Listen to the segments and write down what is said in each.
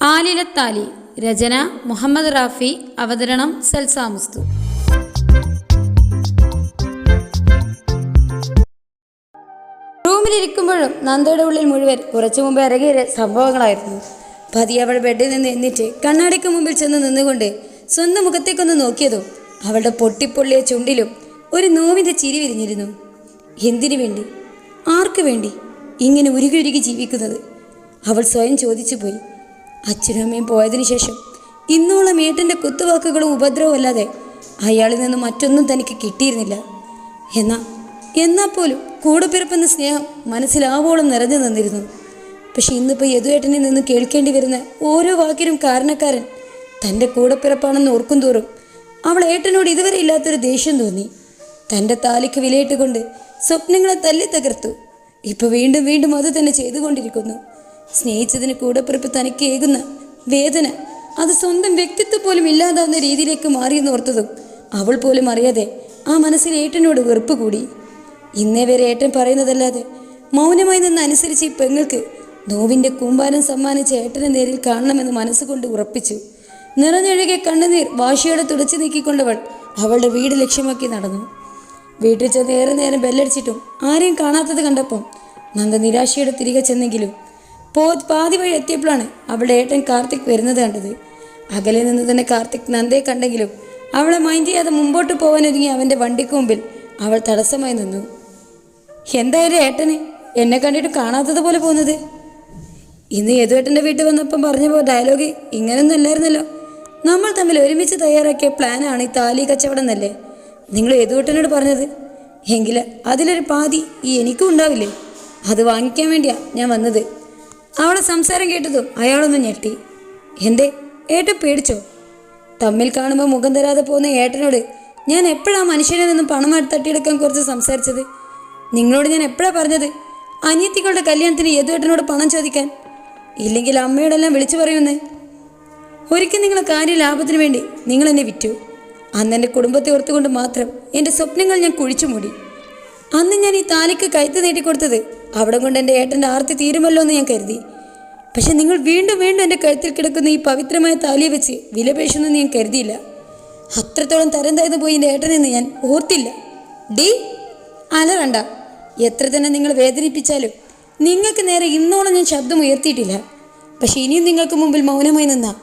ആലിലത്താലി രചന മുഹമ്മദ് റാഫി അവതരണം സൽസാമുസ്തു റൂമിലിരിക്കുമ്പോഴും നന്ദയുടെ ഉള്ളിൽ മുഴുവൻ കുറച്ചു മുമ്പ് ഇറങ്ങിയ സംഭവങ്ങളായിരുന്നു. പതിയെ അവൾ ബെഡിൽ നിന്ന് എന്നിട്ട് കണ്ണാടിക്ക് മുമ്പിൽ ചെന്ന് നിന്നുകൊണ്ട് സ്വന്തം മുഖത്തേക്കൊന്ന് നോക്കിയതും അവളുടെ പൊട്ടിപ്പൊള്ളിയ ചുണ്ടിലും ഒരു നോവിന്റെ ചിരി വിരിഞ്ഞിരുന്നു. എന്തിനു വേണ്ടി? ആർക്കു വേണ്ടി? ഇങ്ങനെ ഉരുകി ഉരുകി ജീവിക്കുന്നത്? അവൾ സ്വയം ചോദിച്ചു പോയി അച്ഛനും അമ്മയും പോയതിനു ശേഷം ഇന്നോളം ഏട്ടന്റെ കുത്തുവാക്കുകളും ഉപദ്രവവും അല്ലാതെ അയാളിൽ നിന്ന് മറ്റൊന്നും തനിക്ക് കിട്ടിയിരുന്നില്ല. എന്നാ എന്നാൽ പോലും കൂടെപ്പിറപ്പെന്ന സ്നേഹം മനസ്സിലാവോളം നിറഞ്ഞു നിന്നിരുന്നു. പക്ഷെ ഇന്നിപ്പോൾ യദുവേട്ടനിൽ നിന്ന് കേൾക്കേണ്ടി വരുന്ന ഓരോ വാക്കിനും കാരണക്കാരൻ തന്റെ ഓർക്കും തോറും അവൾ ഏട്ടനോട് ഇതുവരെ ഇല്ലാത്തൊരു ദേഷ്യം തോന്നി. തന്റെ താലിക്ക് വിലയിട്ടുകൊണ്ട് സ്വപ്നങ്ങളെ തല്ലി തകർത്തു. ഇപ്പൊ വീണ്ടും വീണ്ടും അത് തന്നെ ചെയ്തുകൊണ്ടിരിക്കുന്നു. സ്നേഹിച്ചതിന് തനിക്ക് ഏകുന്ന വേദന അത് സ്വന്തം വ്യക്തിത്വം പോലും ഇല്ലാതാവുന്ന രീതിയിലേക്ക് മാറിയെന്ന് ഓർത്തതും അവൾ പോലും അറിയാതെ ആ മനസ്സിൽ ഏട്ടനോട് വെറുപ്പ് കൂടി. ഇന്നേ വരെ ഏട്ടൻ പറയുന്നതല്ലാതെ മൗനമായി നിന്ന് അനുസരിച്ച് ഈ പെങ്ങൾക്ക് നോവിന്റെ കൂമ്പാരം സമ്മാനിച്ച ഏട്ടനെ നേരിൽ കാണണമെന്ന് മനസ്സുകൊണ്ട് ഉറപ്പിച്ചു. നിറഞ്ഞൊഴുകിയ കണ്ണുനീർ വാശിയോടെ തുടച്ചു നീക്കിക്കൊണ്ടവൾ അവളുടെ വീട് ലക്ഷ്യമാക്കി നടന്നു. വീട്ടിൽ ചെന്ന് ഏറെ നേരം ബെല്ലടിച്ചിട്ടും ആരെയും കാണാത്തത് കണ്ടപ്പം നന്ദ നിരാശയോടെ തിരികെ ചെന്നെങ്കിലും പോ പാതി വഴി എത്തിയപ്പോഴാണ് അവളുടെ ഏട്ടൻ കാർത്തിക് വരുന്നത് കണ്ടത്. അകലെ നിന്ന് തന്നെ കാർത്തിക് നന്ദയെ കണ്ടെങ്കിലും അവളെ മൈൻഡ് ചെയ്യാതെ മുമ്പോട്ട് പോകാനൊരുങ്ങി അവന്റെ വണ്ടിക്ക് മുമ്പിൽ അവൾ തടസ്സമായി നിന്നു. എന്തായാലും ഏട്ടന്? എന്നെ കണ്ടിട്ട് കാണാത്തതുപോലെ പോകുന്നത്? ഇന്ന് യദുവേട്ടന്റെ വീട്ടിൽ വന്നപ്പം പറഞ്ഞപ്പോൾ ഡയലോഗ് ഇങ്ങനൊന്നും അല്ലായിരുന്നല്ലോ. നമ്മൾ തമ്മിൽ ഒരുമിച്ച് തയ്യാറാക്കിയ പ്ലാനാണ് ഈ താലി കച്ചവടം എന്നല്ലേ? നിങ്ങൾ യദുവേട്ടനോട് പറഞ്ഞത്. എങ്കിൽ അതിലൊരു പാതി ഈ എനിക്കും ഉണ്ടാവില്ലേ? അത് വാങ്ങിക്കാൻ വേണ്ടിയാണ് ഞാൻ വന്നത്. അവളെ സംസാരം കേട്ടതും അയാളൊന്ന് ഞെട്ടി. എന്തേ ഏട്ടൻ പേടിച്ചോ? തമ്മിൽ കാണുമ്പോൾ മുഖം തരാതെ പോകുന്ന ഏട്ടനോട് ഞാൻ എപ്പോഴാ മനുഷ്യനെ നിന്നും പണം തട്ടിയെടുക്കാൻ കുറച്ച് സംസാരിച്ചത്? നിങ്ങളോട് ഞാൻ എപ്പോഴാ പറഞ്ഞത്? അനിയത്തികളുടെ കല്യാണത്തിന് ഏതുവേട്ടനോട് പണം ചോദിക്കാൻ? ഇല്ലെങ്കിൽ അമ്മയോടെല്ലാം വിളിച്ചു പറയുമെന്ന്? ഒരിക്കൽ നിങ്ങളെ കാര്യ ലാഭത്തിന് വേണ്ടി നിങ്ങൾ എന്നെ വിറ്റു. അന്ന് എന്റെ കുടുംബത്തെ ഓർത്തുകൊണ്ട് മാത്രം എന്റെ സ്വപ്നങ്ങൾ ഞാൻ കുഴിച്ചു മൂടി. അന്ന് ഞാൻ ഈ താലിക്ക് കയത്ത് നീട്ടിക്കൊടുത്തത് അവിടെ കൊണ്ട് എന്റെ ഏട്ടന്റെ ആർത്തി തീരുമല്ലോ എന്ന് ഞാൻ കരുതി. പക്ഷെ നിങ്ങൾ വീണ്ടും വീണ്ടും എന്റെ കഴുത്തിൽ കിടക്കുന്ന ഈ പവിത്രമായ താലിയെ വെച്ച് വിലപേശുന്നെന്ന് ഞാൻ കരുതിയില്ല. അത്രത്തോളം തരം താഴ്ന്നു പോയി എന്റെ ഏട്ടനെന്ന് ഞാൻ ഓർത്തില്ല. ഡി അലറണ്ട എത്ര തന്നെ നിങ്ങൾ വേദനിപ്പിച്ചാലും നിങ്ങൾക്ക് നേരെ ഇന്നോളം ഞാൻ ശബ്ദം ഉയർത്തിയിട്ടില്ല. പക്ഷെ ഇനിയും നിങ്ങൾക്ക് മുമ്പിൽ മൗനമായി നിന്നാ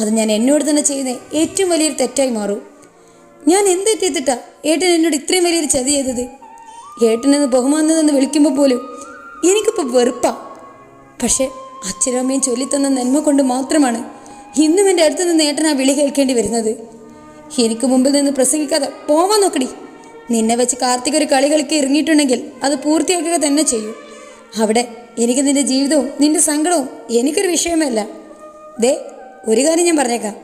അത് ഞാൻ എന്നോട് തന്നെ ചെയ്യുന്ന ഏറ്റവും വലിയൊരു തെറ്റായി മാറും. ഞാൻ എന്ത് തെറ്റിട്ടാ ഏട്ടൻ എന്നോട് ഇത്രയും വലിയൊരു ചതി ചെയ്തത്? ഏട്ടനെന്ന് ബഹുമാനതെന്ന് വിളിക്കുമ്പോൾ പോലും എനിക്കിപ്പോൾ വെറുപ്പാ. പക്ഷേ അച്ഛനും അമ്മയും ചൊല്ലിത്തന്ന നന്മ കൊണ്ട് മാത്രമാണ് ഇന്നും എന്റെ അടുത്ത് നിന്ന് ഏട്ടൻ ആ വിളി കേൾക്കേണ്ടി വരുന്നത്. എനിക്ക് മുമ്പിൽ നിന്ന് പ്രസംഗിക്കാതെ പോവാൻ നോക്കടി. നിന്നെ വെച്ച് കാർത്തിക് ഒരു കളി കളിക്ക് ഇറങ്ങിയിട്ടുണ്ടെങ്കിൽ അത് പൂർത്തിയാക്കുക തന്നെ ചെയ്യൂ. അവിടെ എനിക്ക് നിന്റെ ജീവിതവും നിന്റെ സങ്കടവും എനിക്കൊരു വിഷയമല്ല. ദേ ഒരു കാര്യം ഞാൻ പറഞ്ഞേക്കാം.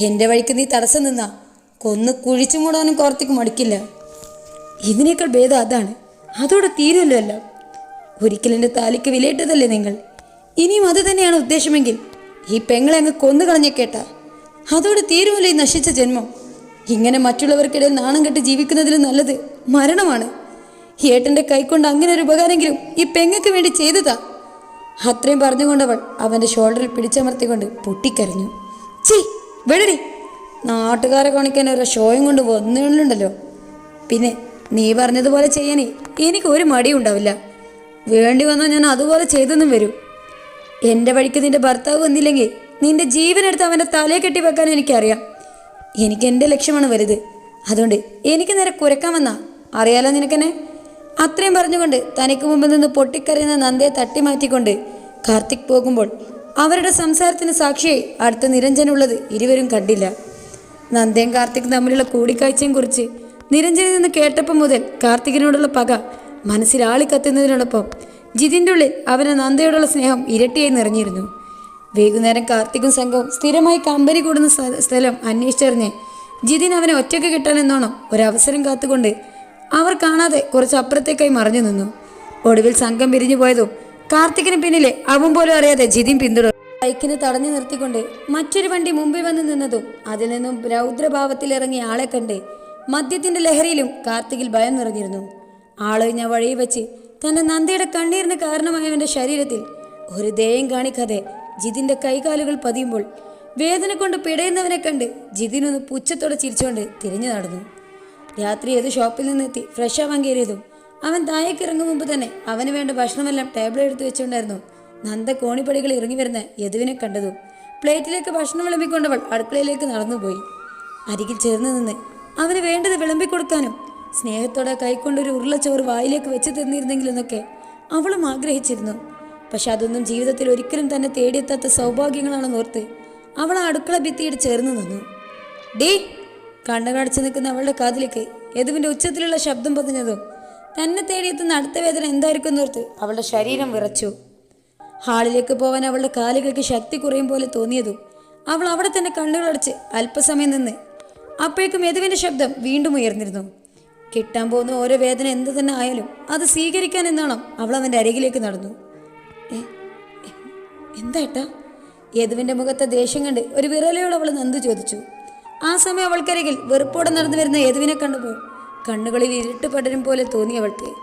എന്റെ വഴിക്ക് നീ തടസ്സം നിന്നാ കൊന്ന് കുഴിച്ചും കൂടാനും കാർത്തിക് മടിക്കില്ല. ഇതിനേക്കാൾ ഭേദം അതാണ്. അതോടെ തീരുമല്ലോ എല്ലാം. ഒരിക്കലും എന്റെ താലിക്ക് വിലയിട്ടതല്ലേ നിങ്ങൾ? ഇനിയും അത് തന്നെയാണ് ഉദ്ദേശമെങ്കിൽ ഈ പെങ്ങളെ അങ്ങ് കൊന്നു കളഞ്ഞേക്കേട്ട അതോടെ തീരുമല്ല ഈ നശിച്ച ജന്മം. ഇങ്ങനെ മറ്റുള്ളവർക്കിടയിൽ നാണം കെട്ട് ജീവിക്കുന്നതിലും നല്ലത് മരണമാണ്. ഏട്ടന്റെ കൈക്കൊണ്ട് അങ്ങനെ ഒരു ഉപകാരമെങ്കിലും ഈ പെങ്ങക്ക് വേണ്ടി ചെയ്തതാ. അത്രയും പറഞ്ഞുകൊണ്ടവൾ അവന്റെ ഷോൾഡറിൽ പിടിച്ചമർത്തിക്കൊണ്ട് പൊട്ടിക്കരഞ്ഞു. ചി വെടടി നാട്ടുകാരെ കാണിക്കാൻ ഒരു ഷോയും കൊണ്ട് വന്നുണ്ടല്ലോ പിന്നെ നീ പറഞ്ഞതുപോലെ ചെയ്യാനേ എനിക്ക് ഒരു മടിയും ഉണ്ടാവില്ല വേണ്ടി വന്നാൽ ഞാൻ അതുപോലെ ചെയ്തെന്നും വരും. എന്റെ വഴിക്ക് നിന്റെ ഭർത്താവ് വന്നില്ലെങ്കിൽ നിന്റെ ജീവനെടുത്ത് അവന്റെ തലയെ കെട്ടി വെക്കാൻ എനിക്കറിയാം. എനിക്ക് എന്റെ ലക്ഷ്യമാണ് വലുത്. അതുകൊണ്ട് എനിക്ക് നേരെ കുരക്കാൻ വന്നാ. അറിയാലോ നിനക്കെന്നെ? അത്രയും പറഞ്ഞുകൊണ്ട് തനിക്ക് മുമ്പിൽ നിന്ന് പൊട്ടിക്കരയുന്ന നന്ദയെ തട്ടി മാറ്റിക്കൊണ്ട് കാർത്തിക് പോകുമ്പോൾ അവരുടെ സംസാരത്തിന് സാക്ഷിയായി അടുത്ത നിരഞ്ജനുള്ളത് ഇരുവരും കണ്ടില്ല. നന്ദയും കാർത്തിക് തമ്മിലുള്ള കൂടിക്കാഴ്ചയും കുറിച്ച് നിരഞ്ജനിൽ നിന്ന് കേട്ടപ്പോൾ മുതൽ കാർത്തികിനോടുള്ള പക മനസ്സിൽ ആളിക്കത്തുന്നതിനോടൊപ്പം ജിതിന്റെ ഉള്ളിൽ അവന് നന്ദയോടുള്ള സ്നേഹം ഇരട്ടിയായി നിറഞ്ഞിരുന്നു. വൈകുന്നേരം കാർത്തികും സംഘവും സ്ഥിരമായി കമ്പനി കൂടുന്ന സ്ഥ- സ്ഥലം അന്വേഷിച്ചറിഞ്ഞ് ജിതിൻ അവനെ ഒറ്റയ്ക്ക് കിട്ടാനെന്നോണം ഒരവസരം കാത്തുകൊണ്ട് അവർ കാണാതെ കുറച്ച് അപ്പുറത്തേക്കായി മറഞ്ഞു നിന്നു. ഒടുവിൽ സംഘം പിരിഞ്ഞു പോയതും കാർത്തികിന് പിന്നിലെ അവൻ പോലും അറിയാതെ ജിതിൻ പിന്തുടർന്നു ബൈക്കിന് തടഞ്ഞു നിർത്തിക്കൊണ്ട് മറ്റൊരു വണ്ടി മുമ്പിൽ വന്ന് നിന്നതും അതിൽ നിന്നും രൗദ്രഭാവത്തിൽ ഇറങ്ങിയ ആളെ കണ്ട് മദ്യത്തിന്റെ ലഹരിയിലും കാർത്തികിൽ ഭയം നിറഞ്ഞിരുന്നു. ആളൊഴിഞ്ഞ വഴിയിൽ വെച്ച് തന്റെ നന്ദിയുടെ കണ്ണീരിന് കാരണമായവന്റെ ശരീരത്തിൽ ഒരു ദയം കാണിക്കാതെ ജിതിന്റെ കൈകാലുകൾ പതിയുമ്പോൾ വേദന കൊണ്ട് പിടയുന്നവനെ കണ്ട് ജിതിനൊന്ന് പുച്ഛത്തോടെ ചിരിച്ചുകൊണ്ട് തിരിഞ്ഞു നടന്നു. രാത്രി ഏത് ഷോപ്പിൽ നിന്നെത്തി ഫ്രഷ് ആവാൻ കയറിയതും അവൻ താഴേക്ക് ഇറങ്ങും മുമ്പ് തന്നെ അവന് വേണ്ട ഭക്ഷണമെല്ലാം ടേബിൾ എടുത്ത് വെച്ചുകൊണ്ടായിരുന്നു നന്ദ കോണിപ്പടികൾ ഇറങ്ങി വരുന്ന യദുവിനെ കണ്ടതും പ്ലേറ്റിലേക്ക് ഭക്ഷണം വിളമ്പിക്കൊണ്ടവൾ അടുക്കളയിലേക്ക് നടന്നുപോയി. അരികിൽ ചേർന്ന് നിന്ന് അവന് വേണ്ടത് വിളമ്പിക്കൊടുക്കാനും സ്നേഹത്തോടെ കൈക്കൊണ്ടൊരു ഉരുളച്ചോറ് വായിലേക്ക് വെച്ച് തന്നിരുന്നെങ്കിലെന്നൊക്കെ അവളും ആഗ്രഹിച്ചിരുന്നു. പക്ഷെ അതൊന്നും ജീവിതത്തിൽ ഒരിക്കലും തന്നെ തേടിയെത്താത്ത സൗഭാഗ്യങ്ങളാണെന്ന് ഓർത്ത് അവൾ ആ അടുക്കള ഭിത്തിയിട്ട് ചേർന്ന് നിന്നു. ഡേ കണ്ടകടച്ചു നിൽക്കുന്ന അവളുടെ കാതിലേക്ക് യദുവിന്റെ ഉച്ചത്തിലുള്ള ശബ്ദം പതിഞ്ഞതോ? തന്നെ തേടിയെത്തുന്ന അടുത്ത വേദന എന്തായിരിക്കും എന്നോർത്ത് അവളുടെ ശരീരം വിറച്ചു. ഹാളിലേക്ക് പോവാൻ അവളുടെ കാലുകൾക്ക് ശക്തി കുറയും പോലെ തോന്നിയതും അവൾ അവിടെ തന്നെ കണ്ണുകളടച്ച് അല്പസമയം നിന്ന് അപ്പോഴേക്കും യദുവിന്റെ ശബ്ദം വീണ്ടും ഉയർന്നിരുന്നു. കിട്ടാൻ പോകുന്ന ഓരോ വേദന എന്ത് തന്നെ ആയാലും അത് സ്വീകരിക്കാൻ എന്നാണോ അവൾ അവന്റെ അരികിലേക്ക് നടന്നു. "ഏ, എ, എന്താ ഏട്ടാ? യദുവിന്റെ മുഖത്തെ ദേഷ്യം കണ്ട് ഒരു വിറലയോട് അവൾ നന്ദു ചോദിച്ചു. ആ സമയം അവൾക്കരികിൽ വെറുപ്പോടെ നടന്നു വരുന്ന യദുവിനെ കണ്ടപ്പോൾ കണ്ണുകളിൽ ഇരുട്ട് പടരും പോലെ തോന്നി അവൾക്ക്.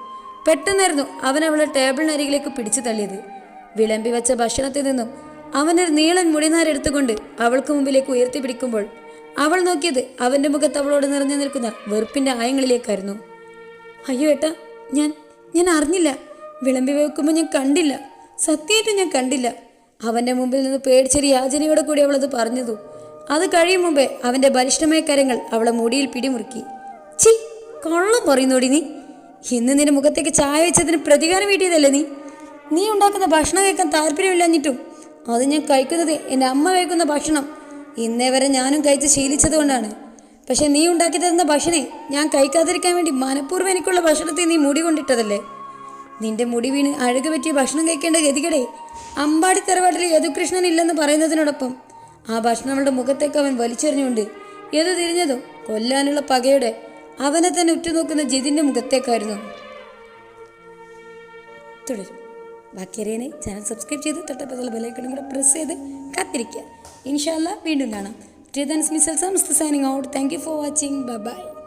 പെട്ടെന്നായിരുന്നു അവൻ അവളെ ടേബിളിനരികിലേക്ക് പിടിച്ചു തള്ളിയത്. വിളമ്പി വെച്ച ഭക്ഷണത്തിൽ നിന്നും അവനൊരു നീളൻ മുടിനാരെടുത്തുകൊണ്ട് അവൾക്ക് മുമ്പിലേക്ക് ഉയർത്തി പിടിക്കുമ്പോൾ അവൾ നോക്കിയത് അവന്റെ മുഖത്ത് അവളോട് നിറഞ്ഞു നിൽക്കുന്ന വെറുപ്പിന്റെ ആയങ്ങളിലേക്കായിരുന്നു. അയ്യോ ഏട്ടാ ഞാൻ ഞാൻ അറിഞ്ഞില്ല. വിളമ്പി വെക്കുമ്പോൾ ഞാൻ കണ്ടില്ല. സത്യമായിട്ടും ഞാൻ കണ്ടില്ല. അവന്റെ മുമ്പിൽ നിന്ന് പേടിച്ചൊരു യാചനയോടെ കൂടി അവളത് പറഞ്ഞതു. അത് കഴിയും മുമ്പേ അവന്റെ ബലിഷ്ഠമായ കരങ്ങൾ അവളെ മുടിയിൽ പിടിമുറുക്കി. ചി കൊള്ളം പറയുന്നോടി നീ. ഇന്ന് നിന്റെ മുഖത്തേക്ക് ചായ വെച്ചതിന് പ്രതികാരം വീട്ടിയതല്ലേ നീ? നീ ഉണ്ടാക്കുന്ന ഭക്ഷണം കഴിക്കാൻ താല്പര്യമില്ലാഞ്ഞിട്ടും അത് ഞാൻ കഴിക്കുന്നത് എന്റെ അമ്മ കഴിക്കുന്ന ഭക്ഷണം ഇന്നേ വരെ ഞാനും കഴിച്ച് ശീലിച്ചതുകൊണ്ടാണ് പക്ഷെ നീ ഉണ്ടാക്കി തരുന്ന ഭക്ഷണേ ഞാൻ കഴിക്കാതിരിക്കാൻ വേണ്ടി മനഃപൂർവം എനിക്കുള്ള ഭക്ഷണത്തെ നീ മുടി കൊണ്ടിട്ടതല്ലേ? നിന്റെ മുടി വീണ് അഴുക പറ്റിയ ഭക്ഷണം കഴിക്കേണ്ട ഗതികടേ അമ്പാടി തറവാട്ടിൽ യദുകൃഷ്ണൻ ഇല്ലെന്ന് പറയുന്നതിനോടൊപ്പം ആ ഭക്ഷണം അവളുടെ മുഖത്തേക്ക് അവൻ വലിച്ചെറിഞ്ഞുകൊണ്ട് യദു തിരിഞ്ഞതോ കൊല്ലാനുള്ള പകയുടെ അവനെ തന്നെ ഉറ്റുനോക്കുന്ന ജിതിന്റെ മുഖത്തേക്കായിരുന്നു. തുടരും. ബാക്കി അറിയാനെ ചാനൽ സബ്സ്ക്രൈബ് ചെയ്ത് തൊട്ടപ്പോൾ ബെലൈക്കണും കൂടെ പ്രസ് ചെയ്ത് കാത്തിരിക്കുക. ഇൻഷാല്ല വീണ്ടും കാണാം. ട്രീതൻസ് മിസ്സൽസ് സംസ്ഥ signing out thank you for watching bye bye